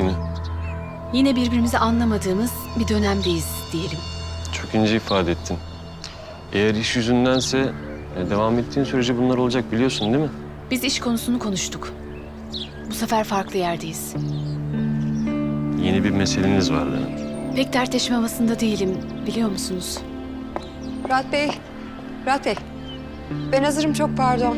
günü. Yine birbirimizi anlamadığımız bir dönemdeyiz diyelim. Çok ince ifade ettin. Eğer iş yüzündense e, devam ettiğin sürece bunlar olacak biliyorsun değil mi? Biz iş konusunu konuştuk. Bu sefer farklı yerdeyiz. Yeni bir meseleniz var Levent. Pek dertleşme havasında değilim biliyor musunuz? Fırat Bey, Fırat Bey. Ben hazırım çok pardon.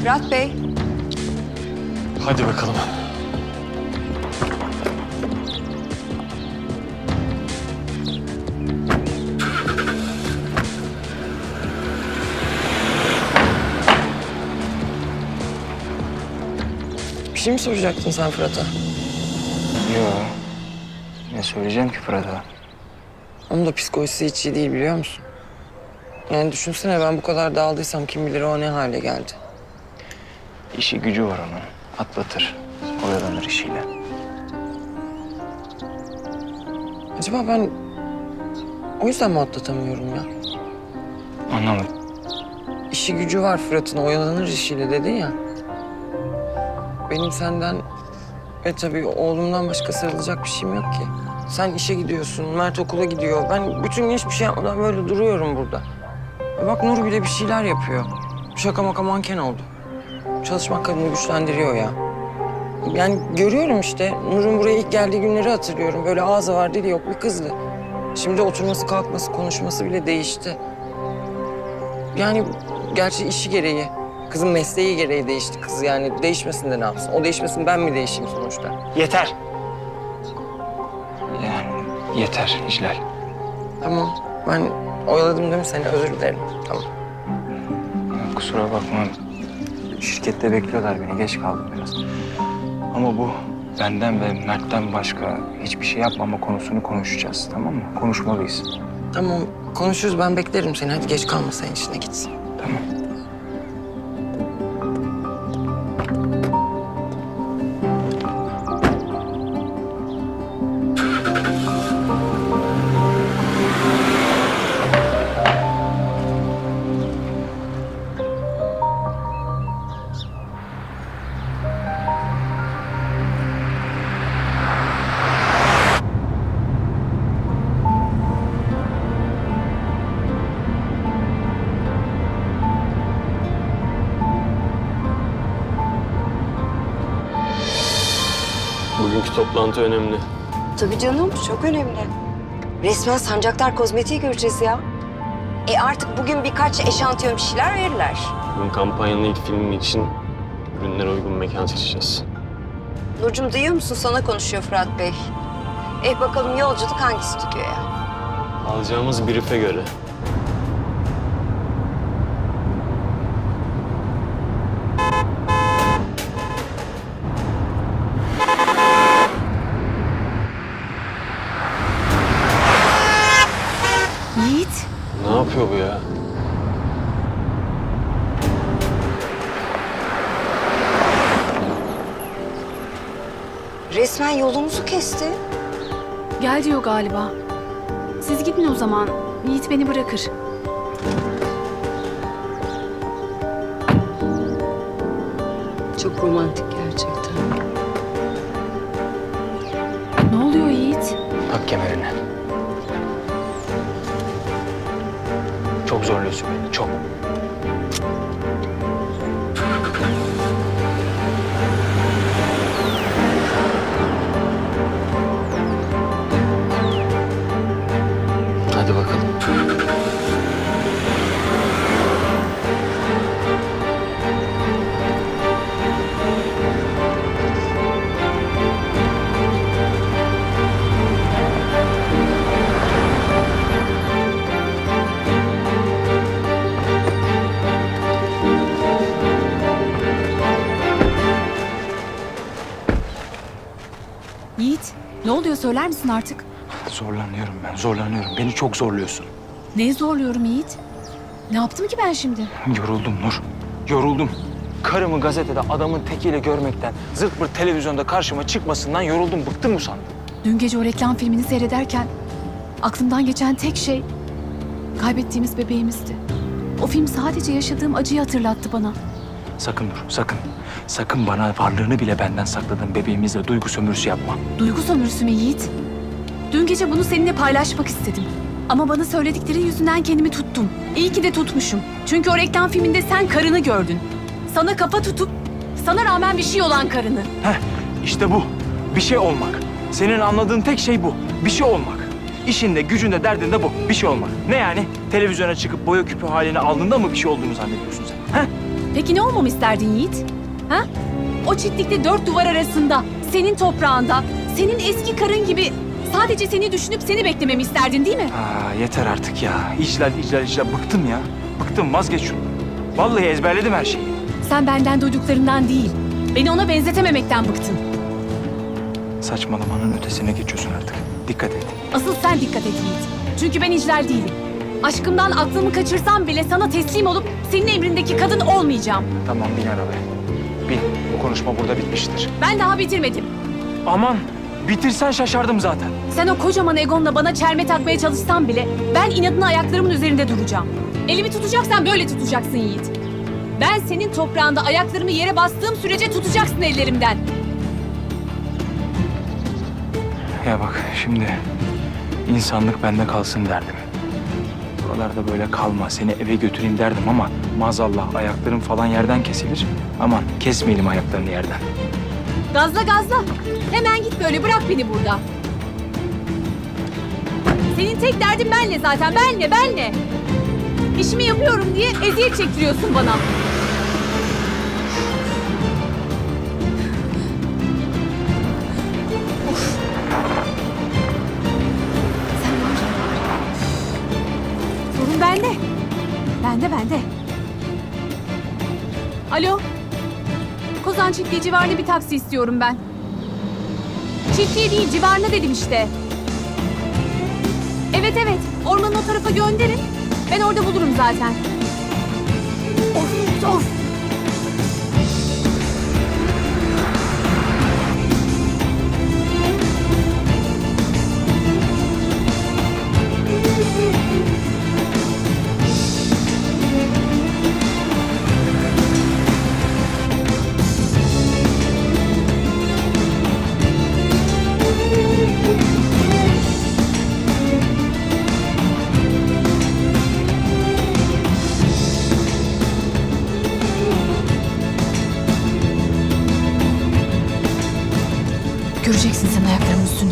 Fırat Bey, Hadi bakalım. Bir şey mi soracaktın sen Fırat'a? Yo. Ne söyleyeceğim ki Fırat'a? Onun da psikolojisi hiç iyi değil biliyor musun? Yani düşünsene ben bu kadar dağıldıysam kim bilir o ne hale geldi. İşi gücü var onun. Atlatır. Oyalanır işiyle. Acaba ben o yüzden mi atlatamıyorum ya? Anlamadım. İşi gücü var Fırat'ın oyalanır işiyle dedin ya. Benim senden ve tabii oğlumdan başka sarılacak bir şeyim yok ki. Sen işe gidiyorsun, Mert okula gidiyor. Ben bütün gün hiçbir şey yapmadan böyle duruyorum burada. E bak Nur bile bir şeyler yapıyor. Şaka maka manken oldu. Çalışmak kadını güçlendiriyor ya. Yani görüyorum işte. Nur'un buraya ilk geldiği günleri hatırlıyorum. Böyle ağzı var dili yok bir kızdı. Şimdi oturması, kalkması, konuşması bile değişti. Yani gerçi işi gereği. Kızın mesleği gereği değişti kız yani. Değişmesin de ne yapsın? O değişmesin ben mi değişeyim sonuçta? Yeter. Yani yeter İclal. Tamam ben oyaladım değil mi seni? Özür dilerim. Tamam. Kusura bakma. Şirkette bekliyorlar beni. Geç kaldım biraz. Ama bu benden ve Mert'ten başka hiçbir şey yapmama konusunu konuşacağız. Tamam mı? Konuşmalıyız. Tamam konuşuruz ben beklerim seni. Hadi geç kalma sen işine gitsin. Tamam. Toplantı önemli. Tabii canım, çok önemli. Resmen Sancaktar Kozmetik'i göreceğiz ya. E artık bugün birkaç eşantiyon bir şeyler verirler. Bugün kampanyanın ilk filmi için ürünlere uygun mekan seçeceğiz. Nurcum duyuyor musun? Sana konuşuyor Fırat Bey. Eh bakalım yolculuk hangi stüdyoya? Alacağımız brief'e göre Yiğit, ne yapıyor bu ya? Resmen yolumuzu kesti. gel diyor galiba. Siz gidin o zaman. Yiğit beni bırakır. Çok romantik gerçekten. Ne oluyor Yiğit? Tak kemerini. Çok zorluyorsun beni. Çok. Oluyor söyler misin artık? Zorlanıyorum ben. Zorlanıyorum. Beni çok zorluyorsun. Ne zorluyorum Yiğit? Ne yaptım ki ben şimdi? Yoruldum Nur. Yoruldum. Karımı gazetede adamın tekiyle görmekten, zırt pırt televizyonda karşıma çıkmasından yoruldum. Bıktım mı sandın? Dün gece o reklam filmini seyrederken aklımdan geçen tek şey kaybettiğimiz bebeğimizdi. O film sadece yaşadığım acıyı hatırlattı bana. Sakın Nur, sakın. Sakın bana varlığını bile benden sakladığın bebeğimizle duygu sömürüsü yapma. Duygu sömürüsü mü Yiğit? Dün gece bunu seninle paylaşmak istedim. Ama bana söylediklerin yüzünden kendimi tuttum. İyi ki de tutmuşum. Çünkü o reklam filminde sen karını gördün. Sana kafa tutup sana rağmen bir şey olan karını. Heh, işte bu. Bir şey olmak. Senin anladığın tek şey bu. Bir şey olmak. İşinde, gücünde, derdinde bu. Bir şey olmak. Ne yani? Televizyona çıkıp boya küpü halini aldığında mı bir şey olduğunu zannediyorsun sen? Heh? Peki ne olmamı isterdin Yiğit? Ha? O çiftlikte dört duvar arasında, senin toprağında, senin eski karın gibi sadece seni düşünüp seni beklememi isterdin değil mi? Ha, yeter artık ya. İclal, iclal, iclal. Bıktım ya. Bıktım, vazgeç şunu. Vallahi ezberledim her şeyi. Sen benden duyduklarından değil, beni ona benzetememekten bıktın. Saçmalamanın ötesine geçiyorsun artık. Dikkat et. Asıl sen dikkat et Yiğit. Çünkü ben iclal değilim. Aşkımdan aklımı kaçırsam bile sana teslim olup senin emrindeki kadın olmayacağım. Tamam bin arabaya. Bin. Bu konuşma burada bitmiştir. Ben daha bitirmedim. Aman bitirsen şaşardım zaten. Sen o kocaman egonla bana çelme takmaya çalışsan bile ben inadına ayaklarımın üzerinde duracağım. Elimi tutacaksan böyle tutacaksın Yiğit. Ben senin toprağında ayaklarımı yere bastığım sürece tutacaksın ellerimden. Ya bak şimdi insanlık bende kalsın derdim. Buralarda böyle kalma, seni eve götüreyim derdim ama maazallah ayakların falan yerden kesilir. Aman kesmeyelim ayaklarını yerden. Gazla gazla. Hemen git böyle bırak beni burada. Senin tek derdin benle zaten. Benle, benle. İşimi yapıyorum diye eziyet çektiriyorsun bana. Bende, bende. Alo. Kozan çiftliği civarında bir taksi istiyorum ben. Çiftliği değil civarına dedim işte. Evet evet ormanın o tarafa gönderin. Ben orada bulurum zaten. Of of. Göreceksin sen ayaklarımın durmayı.